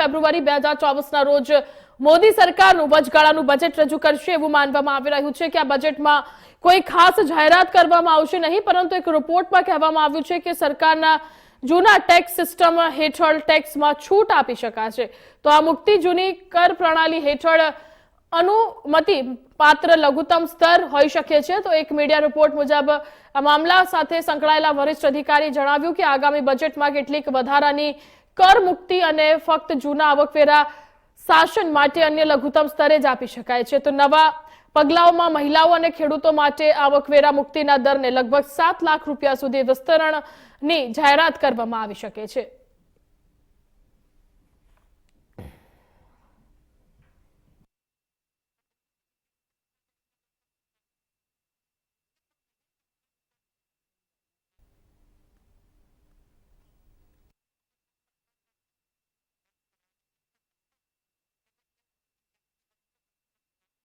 ફેબ્રુઆરી બે હજાર ચોવીસના રોજ મોદી સરકારનું વચગાળાનું બજેટ રજૂ કરશે એવું માનવામાં આવી રહ્યું છે કે આ બજેટમાં કોઈ ખાસ જાહેરાત કરવામાં આવશે નહીં, પરંતુ એક રિપોર્ટમાં કહેવામાં આવ્યું છે કે સરકારના જૂના ટેક્સ સિસ્ટમ હેઠળ ટેક્સમાં છૂટ આપી શકાશે. તો આ મુક્તિ જૂની કર પ્રણાલી હેઠળ અનુમતિ પાત્ર લઘુત્તમ સ્તર હોઈ શકે છે. તો એક મીડિયા રિપોર્ટ મુજબ આ મામલા સાથે સંકળાયેલા વરિષ્ઠ અધિકારીએ જણાવ્યું કે આગામી બજેટમાં કેટલીક વધારાની કર મુક્તિ અને ફક્ત જૂના આવકવેરા શાસન માટે અન્ય લઘુત્તમ સ્તરે જ આપી શકાય છે. તો નવા પગલાઓમાં મહિલાઓ અને ખેડૂતો માટે આવકવેરા મુક્તિના દરને લગભગ સાત લાખ રૂપિયા સુધી વિસ્તરણની જાહેરાત કરવામાં આવી શકે છે.